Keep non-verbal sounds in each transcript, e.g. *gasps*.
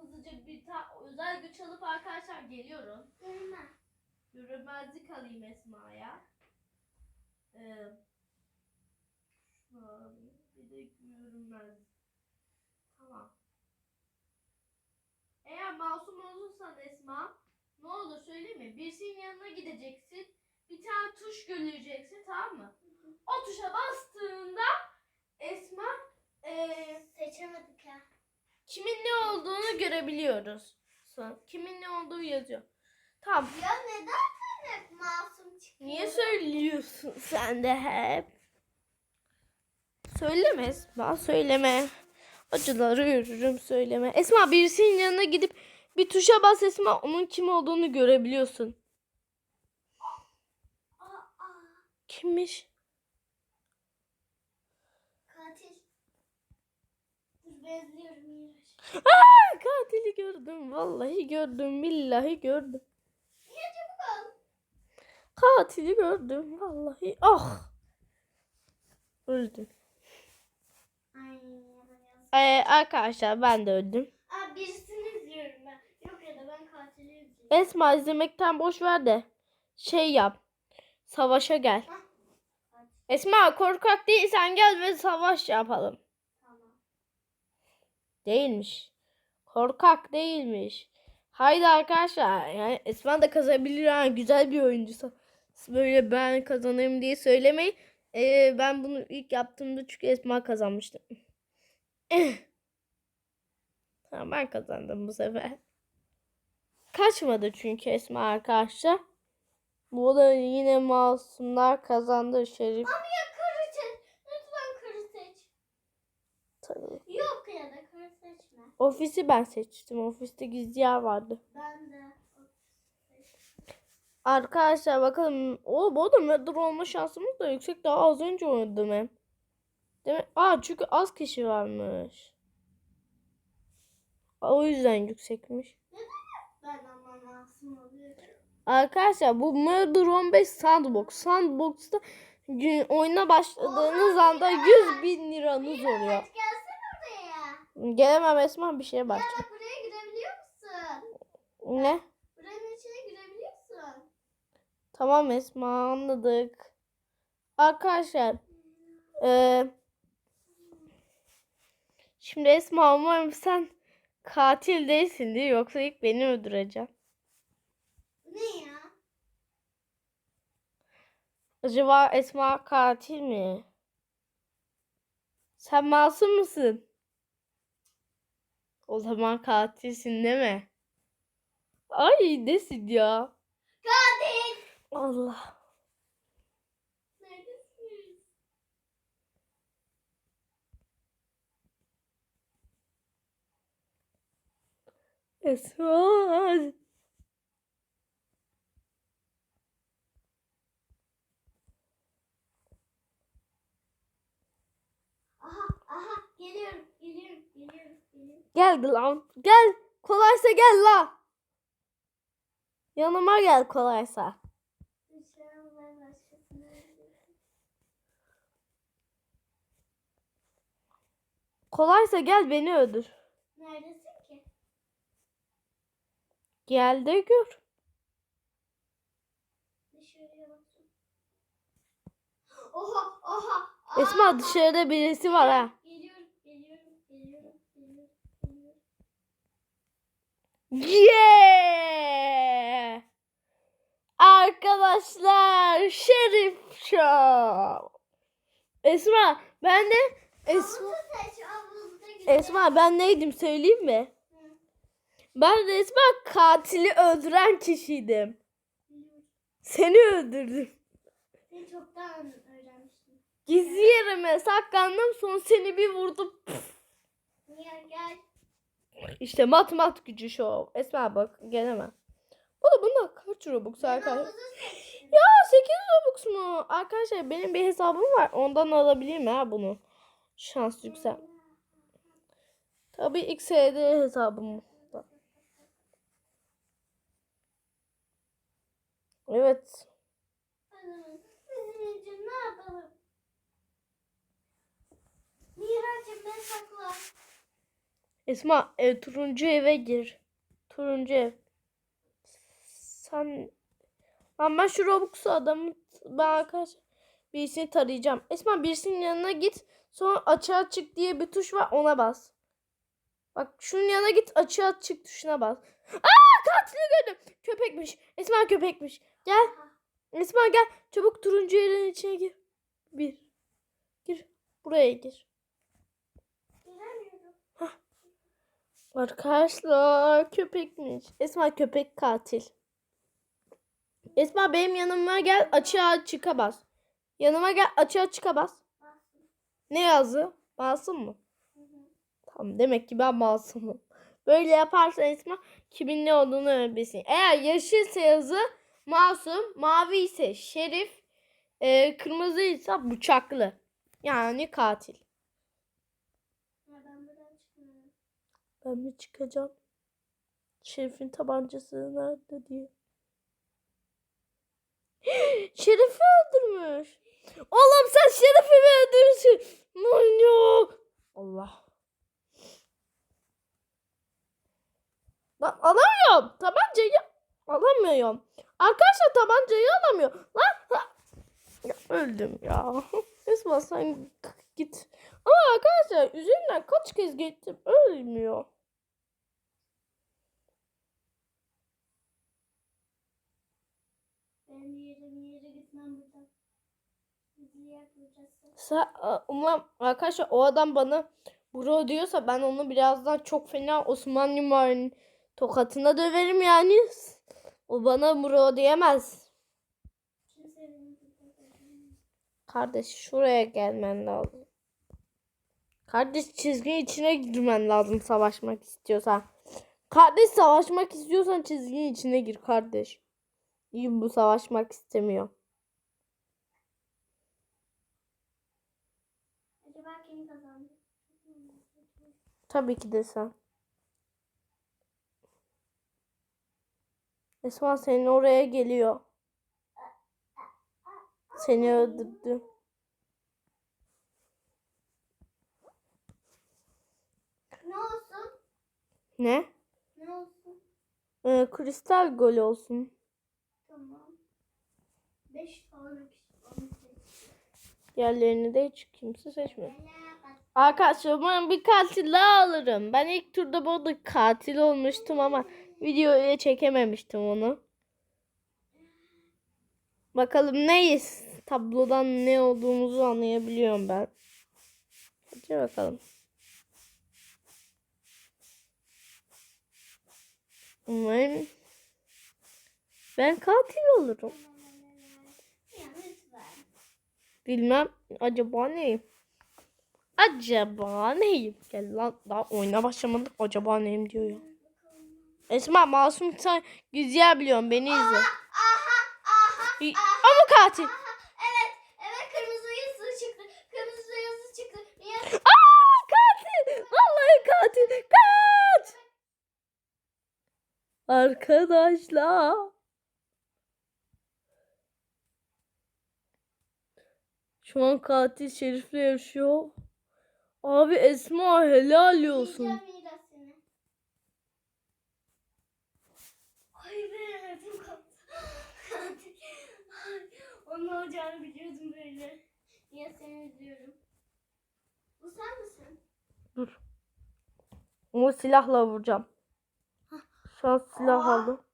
hızlıca bir ta özel güç alıp arkadaşlar geliyorum. Gelme. Görünmezlik alayım Esma'ya. Ee, şunu alayım. Bir de görünmez. Tamam. Eğer masum olursan Esma ne olur söyleyeyim mi? Birisinin yanına gideceksin. Bir tane tuş göreceksin tamam mı? O tuşa bastığında Esma ee, Seçemedik ya. Kimin ne olduğunu görebiliyoruz. Kimin ne olduğu yazıyor. Tamam. Ya neden sen hep masum çıkıyorsun? Niye söylüyorsun sen de hep? Söyleme Esma, söyleme. Acıları yürürüm söyleme. Esma birisinin yanına gidip bir tuşa bas Esma onun kim olduğunu görebiliyorsun. Kimmiş? katil. Dur benziyorum Miraç. Aa, katili gördüm. Vallahi gördüm. Billahi gördüm. Katili gördüm. Vallahi. Ah. Öldüm. Ee, arkadaşlar ben de öldüm. Aa birisini izliyorum ben. Yok ya da ben katili izliyorum. Esma izlemekten boş ver de şey yap. Savaşa gel. Esma korkak değilsen gel ve savaş yapalım. Değilmiş. Korkak değilmiş. Haydi arkadaşlar. Yani Esma da kazanabilir ha. Güzel bir oyuncu. Böyle ben kazanayım diye söylemeyin. Ee, ben bunu ilk yaptığımda çünkü Esma kazanmıştı. *laughs* tamam ben kazandım bu sefer. Kaçmadı çünkü Esma arkadaşlar. Bu da yine masumlar kazandı Şerif. Ama ya karı seç. Lütfen karı seç. Tabii. Yok ya da karı seçme. Ofisi ben seçtim. Ofiste gizli yer vardı. Ben de. Arkadaşlar bakalım. O bu arada murder olma şansımız da yüksek. Daha az önce oynadım hem. Mi? Aa çünkü az kişi varmış. O yüzden yüksekmiş. Arkadaşlar bu Murder 15 Sandbox. Sandbox'ta oyuna başladığınız anda 100 bin liranız oluyor. Gelemem Esma bir şeye Ya bak buraya girebiliyor musun? Ne? Buranın içine girebiliyorsun. Tamam Esma anladık. Arkadaşlar eee, şimdi Esma umarım sen katil değilsin diye yoksa ilk beni öldüreceğim. Ne ya? Acaba Esma katil mi? Sen masum musun? O zaman katilsin değil mi? Ay desin ya. Katil. Allah. Esma. Aha aha geliyorum geliyorum geliyorum. Gel lan. Gel. Kolaysa gel la. Yanıma gel kolaysa. Kolaysa gel beni öldür. Neredesin ki? Gel de gör. Oha oha. Esma dışarıda birisi var ha. Geliyorum geliyorum geliyorum geliyorum geliyorum. Yeah! Arkadaşlar Şerif Show. Esma ben de Esma. Esma ben neydim söyleyeyim mi? Ben de Esma katili öldüren kişiydim. Seni öldürdüm. Seni çoktan öğrenmiştim. Gizli yerime saklandım sonra seni bir vurdum. Niye gel. İşte mat mat gücü show. Esma bak gelemem. Bu da bunda kaç Robux arkadaşlar? Ya 8 Robux mu? Arkadaşlar benim bir hesabım var. Ondan alabilirim ha bunu. Şans yüksek. Tabii XD hesabım. Evet. Bizim için ne yapalım? Miraç'ım ben sakla. Esma e, turuncu eve gir. Turuncu ev. Sen Lan ben şu Robux'u adamı ben arkadaş birisini tarayacağım. Esma birisinin yanına git. Sonra açığa çık diye bir tuş var ona bas. Bak şunun yanına git açığa çık tuşuna bas. Aa katili gördüm. Köpekmiş. Esma köpekmiş. Gel. Esma gel. Çabuk turuncu yerin içine gir. Bir. Gir. Buraya gir. Arkadaşlar köpekmiş. Esma köpek katil. Esma benim yanıma gel açığa çıka bas. Yanıma gel açığa çıka bas. Ne yazdı? Masum mu? Tamam demek ki ben masumum. Böyle yaparsan Esma kimin ne olduğunu öğrenirsin. Eğer yeşilse yazı masum, mavi ise şerif, e, kırmızı ise bıçaklı. Yani katil. Ya ben buradan çıkmıyorum. Ben mi çıkacağım? Şerif'in tabancası nerede diye. *gasps* Şerif'i öldürmüş. Oğlum sen Şerif'i mi öldürürsün? Manyak. Allah. Lan alamıyorum. Tabancayı alamıyorum. Arkadaşlar tabancayı alamıyor. Lan. Ya, öldüm ya. *laughs* Esma sen git. Ama arkadaşlar üzerinden kaç kez geçtim ölmüyor. Umarım arkadaşlar o adam bana bro diyorsa ben onu birazdan çok fena Osman Yılmaz'ın tokatına döverim yani. O bana bro diyemez. Kardeş şuraya gelmen lazım. Kardeş çizgi içine girmen lazım savaşmak istiyorsan. Kardeş savaşmak istiyorsan çizginin içine gir kardeş. İyi bu savaşmak istemiyor. Acaba kim kazandı? Tabii ki de sen. Esma senin oraya geliyor. Seni öldürdü. Ne olsun? Ne? Ne olsun? Ee, kristal gol olsun. Tamam. Beş tane kişi. Diğerlerini de hiç kimse. Alakası. Arkadaşlar umarım bir katil daha alırım. Ben ilk turda bu arada katil olmuştum ama videoya çekememiştim onu. Bakalım neyiz? Tablodan ne olduğumuzu anlayabiliyorum ben. Hadi bakalım. Umarım ben katil olurum. Bilmem acaba neyim? Acaba neyim? Gel lan daha oyuna başlamadık. Acaba neyim diyor ya. Esma masum sen güzel biliyorum beni izle. Aha aha. Ama katil. Aha, evet, evet kırmızı yazı çıktı. Kırmızı yazı çıktı. Niye? Aa katil. Vallahi katil. Kaç. Arkadaşlar. Şu an katil Şerif'le yaşıyor. Abi Esma helal olsun. *gasps* Onun olacağını biliyordum böyle. Niye seni izliyorum? Bu sen misin? Dur. Onu silahla vuracağım. Şu an silah Aa. aldım.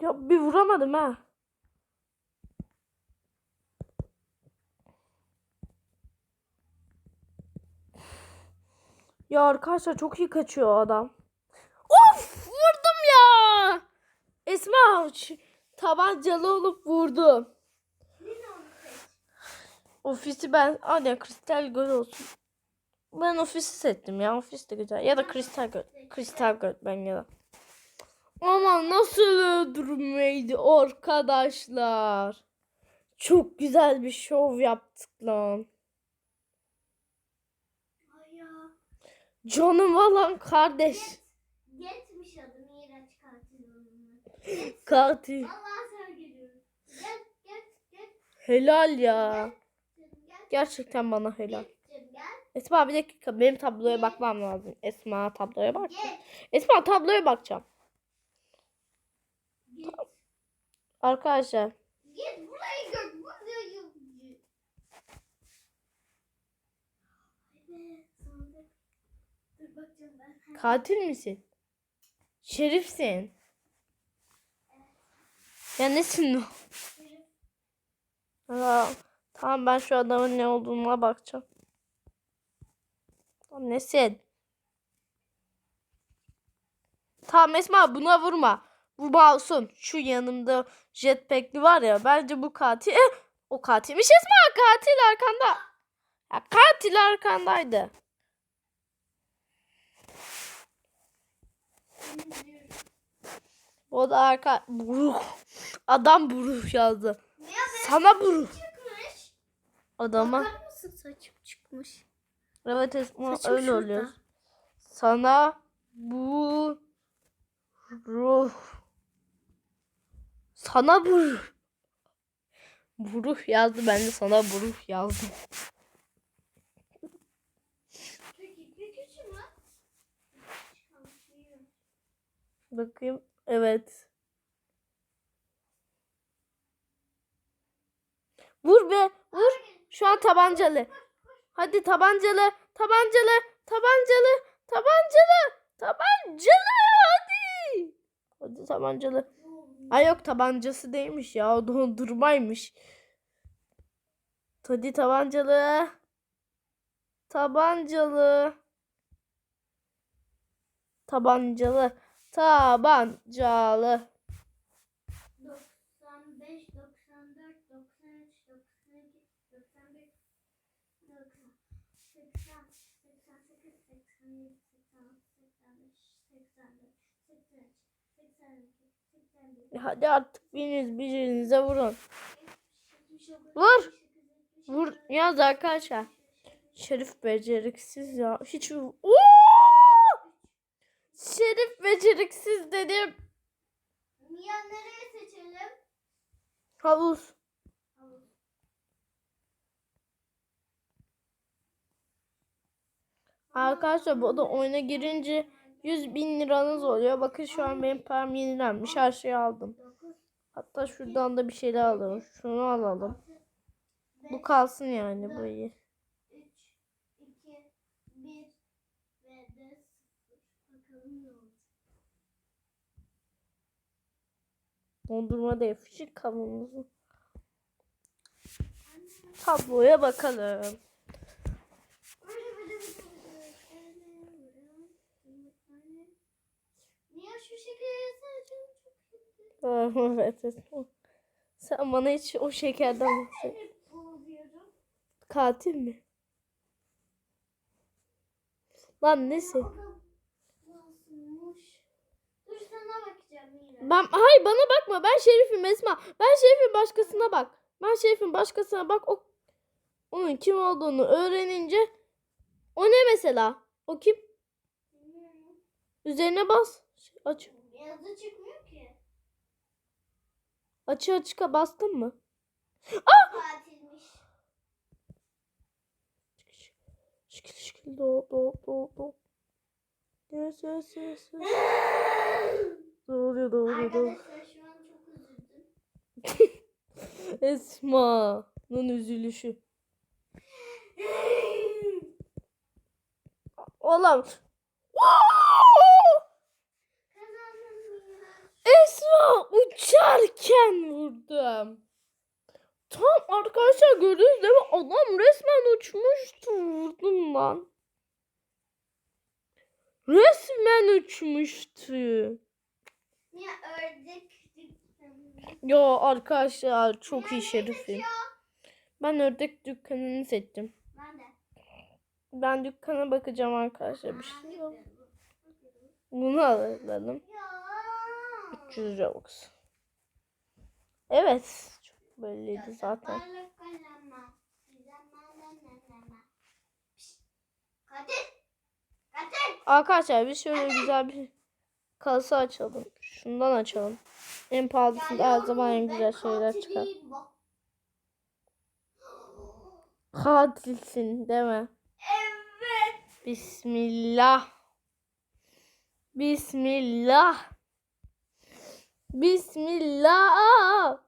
Ya bir vuramadım ha. Ya arkadaşlar çok iyi kaçıyor adam. Of vurdum ya. Esma tabancalı olup vurdu. Ofisi ben hadi kristal göl olsun. Ben ofisi seçtim ya. Ofis de güzel. Ya da kristal göl. Kristal göl ben ya da. Ama nasıl öldürmeydi arkadaşlar. Çok güzel bir şov yaptık lan. Canım falan kardeş. Yetmiş adı Miraç katil. Helal ya. Gerçekten bana helal. Esma bir dakika benim tabloya bakmam lazım. Esma tabloya bak. Esma tabloya bakacağım. Git. Arkadaşlar Git burayı gör. Burayı katil misin? Şerifsin. Ya nesin o? Aa, tamam ben şu adamın ne olduğuna bakacağım. Tamam nesin? Tamam Esma buna vurma. Bu masum. Şu yanımda jetpackli var ya bence bu katil. Eh, o katilmiş Esma katil arkanda. Ya, katil arkandaydı. O da arka... Buruh. Adam buruh yazdı. Sana buruh. çıkmış. Adama. Bakar mısın saçım çıkmış. Evet Esma Saçım öyle şurada. oluyor. Sana bu ruh. Sana bu ruh. Bu ruh yazdı ben de sana bu ruh yazdım. Bakayım. Evet. Vur be. Vur. Şu an tabancalı. Hadi tabancalı. Tabancalı. Tabancalı. Tabancalı. Tabancalı. Hadi. Hadi tabancalı. Ay yok tabancası değilmiş ya. O dondurmaymış. Hadi tabancalı. Tabancalı. Tabancalı. Tabancalı. Hadi artık biriniz birbirinize vurun. 79, Vur. 78, Vur yaz arkadaşlar. Şerif beceriksiz ya. Hiç Oo! Şerif beceriksiz dedim. Mia nereye seçelim? Havuz. Havuz. Arkadaşlar bu da oyuna girince 100 bin liranız oluyor. Bakın şu an benim param yenilenmiş. Her şeyi aldım. 9, Hatta şuradan da bir şeyler alalım. Şunu alalım. Bu kalsın yani bu iyi. 3, 2, 1 ve de 0. Bakalım ne olacak. Dondurma değil. Fişik kavanozu. Tabloya bakalım. Niye şu şekilde yazsana canım çok kötü. *laughs* evet. evet. Sen bana hiç o şekerden bahset. Katil mi? Lan nesi? Ben hayır bana bakma. Ben Şerif'im Esma. Ben Şerif'in başkasına bak. Ben Şerif'in başkasına bak. O onun kim olduğunu öğrenince o ne mesela? O kim? Üzerine bas. Aç. Yazı çıkmıyor ki. Açı açıka bastın mı? Katilmiş. Şekil şekil do do do do. Yes yes yes. yes. *laughs* Doğruyor doğruyor doğruyor. Arkadaşlar şu an çok üzüldüm. *laughs* Esma'nın üzülüşü. *laughs* Oğlum. Ya. Esma uçarken vurdum. Tam arkadaşlar gördünüz değil mi? Adam resmen uçmuştu. Vurdum lan. Resmen uçmuştu. Niye ördek? Yo arkadaşlar çok iyi Niye şerifim. Ben ördek dükkanını seçtim. Ben de. Ben dükkana bakacağım arkadaşlar bir Ben şey. yok. Bunu alalım. Ya. 300 Robux. Evet. Çok belliydi zaten. Arkadaşlar biz şöyle güzel bir Kasa açalım. Şundan açalım. En pahalısında her zaman en güzel şeyler çıkar. Katilsin değil mi? Evet. Bismillah. Bismillah. Bismillah.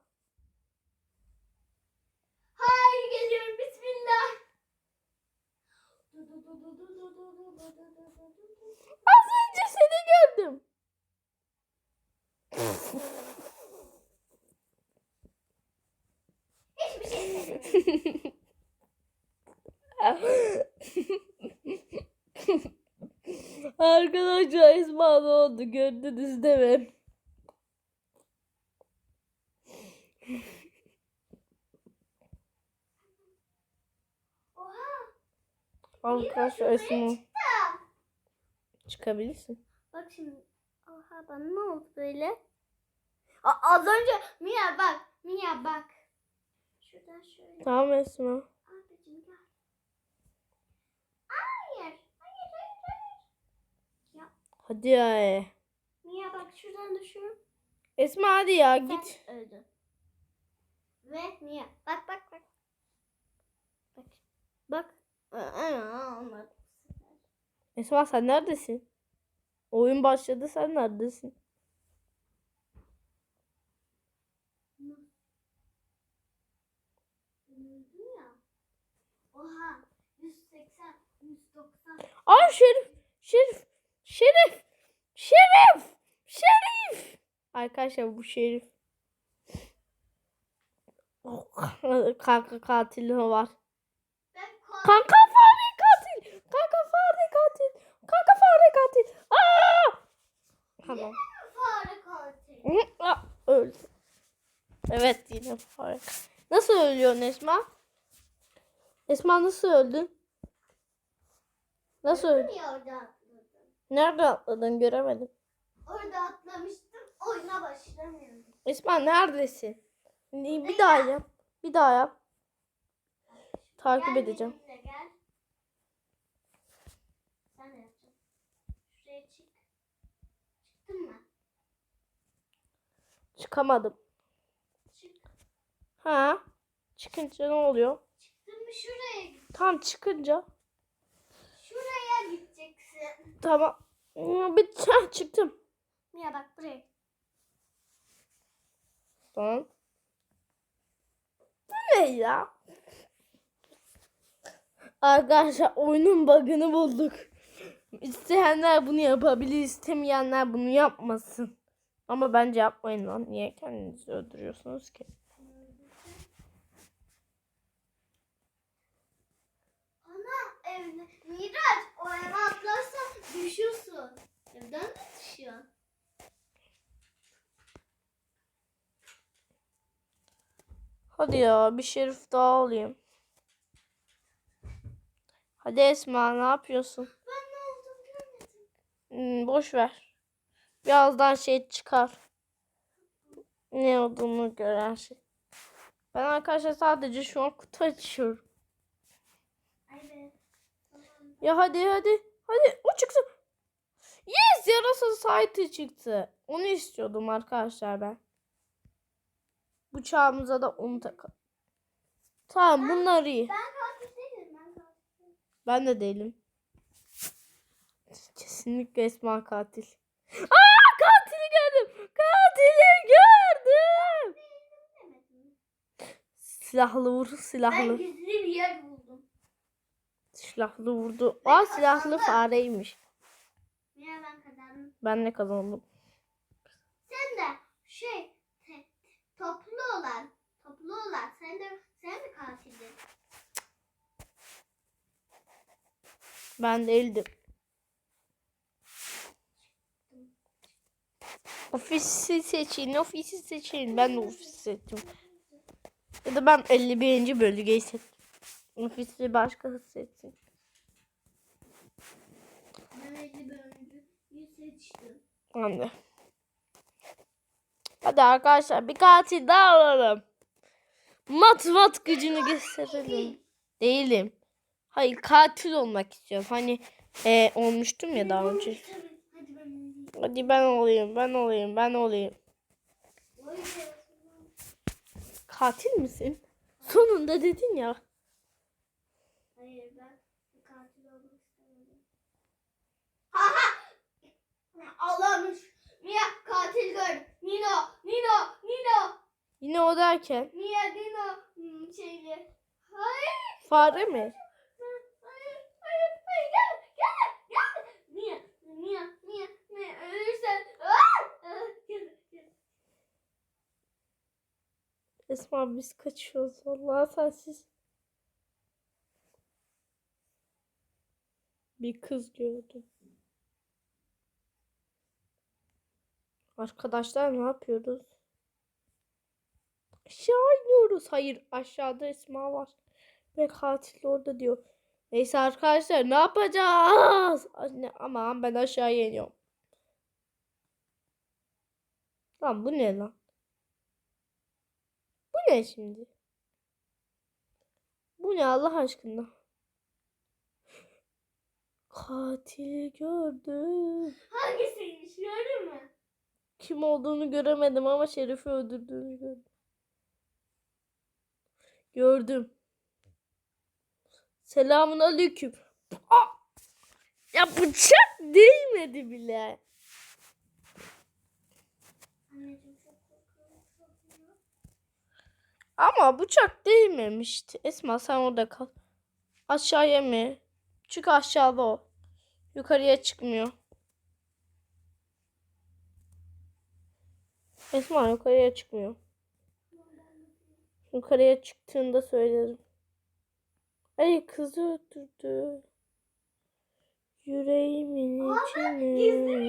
Hayır geliyorum. Bismillah. Az önce seni gördüm. Hiçbir şey *laughs* Arkadaşlar Esma ne oldu gördünüz değil mi? Oha. Arkadaşlar Esma çıkabilirsin. Bak şimdi. Oha bana ne oldu böyle? A- az önce Mia bak. Mia bak. Şuradan şöyle. Tamam Esma. Abicim gel. Hayır. Hayır hayır hayır. Hadi ya. Mia bak şuradan düşün. Esma hadi ya git. Sen öldün. Ve Mia. Bak bak bak. Bak. Bak. Esma sen neredesin? Oyun başladı sen neredesin? Oha. 180, 190. Ay Şerif. Şerif. Şerif. Şerif. Şerif. Arkadaşlar bu Şerif. Oh, *laughs* kanka katili var. Kanka fare katil. Kanka fare katil. Kanka fare katil. Aa! Tamam. fare katil. Ah, Öldü. Evet yine fare. Nasıl ölüyor Esma? Esma nasıl öldün? Nasıl atladın? Nerede atladın göremedim. Orada atlamıştım. Oyuna başlamıyorum. Esma neredesin? Ne- Bir daha yap. Bir daha yap. Takip edeceğim. Çıkamadım. Çık. Ha? Çıkınca ne oluyor? Çıktın mı şuraya git. Tam çıkınca. Şuraya gideceksin. Tamam. Bir çıktım. Mia bak buraya. Tamam. Ne ya? Arkadaşlar oyunun bug'ını bulduk. İsteyenler bunu yapabilir, istemeyenler bunu yapmasın. Ama bence yapmayın lan. Niye kendinizi öldürüyorsunuz ki? Ana evde. Miraç o eve atlarsan düşüyorsun. Evden de düşüyorsun. Hadi ya bir şerif daha alayım. Hadi Esma ne yapıyorsun? Ben ne görmedim. Hmm, boş ver. Birazdan şey çıkar. Ne olduğunu gören şey. Ben arkadaşlar sadece şu an kutu açıyorum. Evet. Ya hadi hadi. Hadi o çıksın. Yes yarasa site çıktı. Onu istiyordum arkadaşlar ben. Bıçağımıza da onu takalım. Tamam bunlar iyi. Ben katil değilim. Ben katil. Ben de değilim. Kesinlikle Esma katil. Aa katili gördüm. Katili gördüm. Silahlı vur Ben silahlı. gizli bir yer buldum. Silahlı vurdu. Aa silahlı fareymiş. Ben kazandım. Ben ne kazandım? Sen de sen mi katildin? Ben değildim. Ofisi seçin, ofisi seçin. Ben de ofisi seçtim. Ya da ben 51. bölgeyi seçtim. Ofisi başkası seçsin. Ben 50 bölümcü yüz seçtim. Ben de. Hadi arkadaşlar bir katil daha alalım. Mat mat gücünü gösterelim. Değilim. Hayır katil olmak istiyorum. Hani e, olmuştum ya daha önce. Hadi ben olayım, ben olayım, ben olayım. Katil misin? Sonunda dedin ya. Hayır! Allah'ım. Mia katil gör. Nino, Nino, Nino. Yine o derken. Mia, Nino hmm, şeyli. Hayır. Fare mi? Esma biz kaçıyoruz. Vallahi sensiz. Bir kız gördüm. Arkadaşlar ne yapıyoruz? Aşağı iniyoruz. Hayır aşağıda Esma var. Ve katil orada diyor. Neyse arkadaşlar ne yapacağız? Anne, aman ben aşağıya iniyorum. Lan bu ne lan? Bu ne şimdi? Bu ne Allah aşkına? Katil gördüm. Hangisiymiş gördün mü? Kim olduğunu göremedim ama Şerif'i öldürdüğünü gördüm. Gördüm. Selamun aleyküm. Ya bıçak değmedi bile. Ama bıçak değmemişti. Esma sen orada kal. Aşağıya mı? Çünkü aşağıda o. Yukarıya çıkmıyor. Esma yukarıya çıkmıyor. Yukarıya çıktığında söylerim. Ay kızı öldürdü. Yüreğimin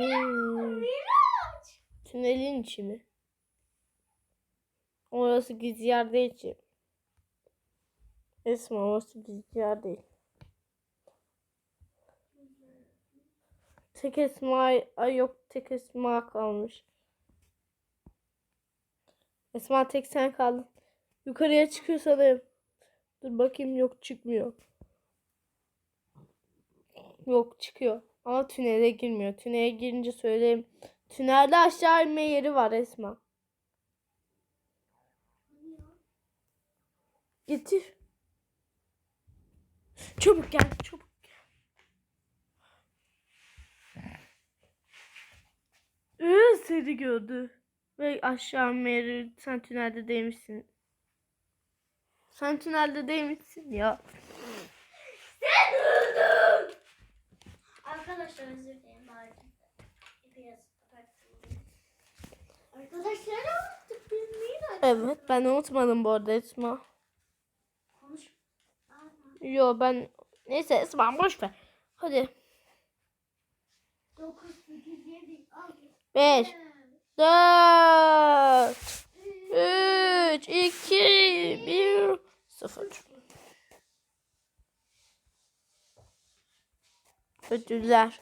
ya? Miraç. Tünelin içi mi? Orası gizli yer değil ki. Esma orası gizli yer değil. Tek Esma ay yok tek Esma kalmış. Esma tek sen kaldın. Yukarıya çıkıyor sanırım. Dur bakayım yok çıkmıyor. Yok çıkıyor. Ama tünele girmiyor. Tünele girince söyleyeyim. Tünelde aşağı inme yeri var Esma. Getir. Çabuk gel. Çabuk gel. Ee, seni gördü. Ve aşağı inme yeri. Sen tünelde değilmişsin. Sen tünelde değilmişsin ya. Sen öldün. Arkadaşlar özür dilerim. Biraz. Arkadaşlar unuttuk biz Miraç. Evet ben unutmadım bu arada Esma. Konuş. Yo ben neyse Esma boş ver. Hadi. 9, 8, 7, 6, 5 4 Ödüller.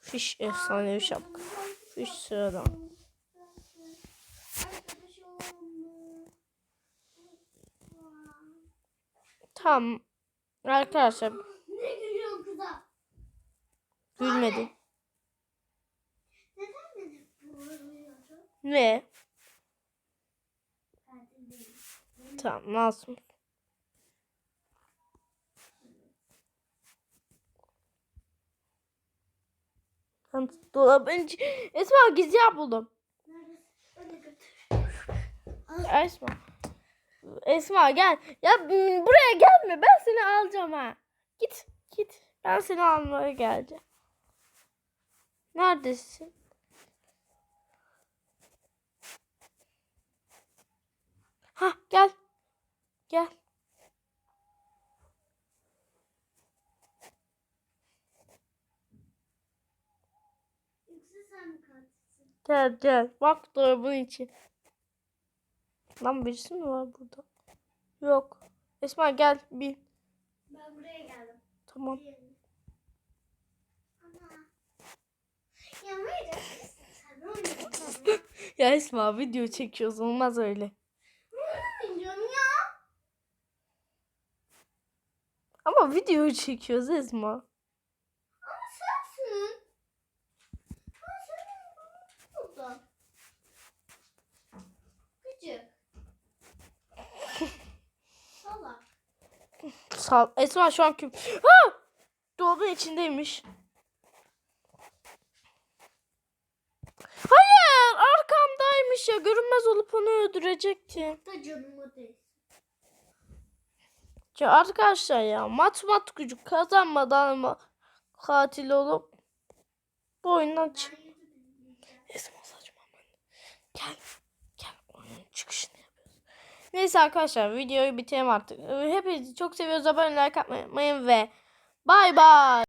Fiş efsanevi şapka. Fiş sıradan. Tamam. Arkadaşlar Ne gülüyorsun kıza? gülmedi. Ne? Tamam masum. Dolabın Esma gizli yer buldum. Esma. Esma gel. Ya buraya gelme. Ben seni alacağım ha. Git. Git. Ben seni almaya geleceğim. Neredesin? Ha gel. Gel. Yoksa sen mi katilsin? Gel gel. Bak dolabın içi. Lan birisi mi var burada? Yok. Esma gel bir. Ben buraya geldim. Tamam. Ya Esma video çekiyoruz. Olmaz öyle. Ama video çekiyoruz Esma. Ama sensin. Ama sal. Esma şu an küp. Ha! Dolabın içindeymiş. Hayır arkamdaymış ya. Görünmez olup onu öldürecektim. Da canıma değil. Ya arkadaşlar ya mat mat gücü kazanmadan mı katil olup bu oyundan çık. Esma saçmalama. Gel. Gel oyunun yapıyoruz. Neyse arkadaşlar videoyu bitirelim artık. Hepinizi çok seviyoruz. Abone like atmayı ve bay bay.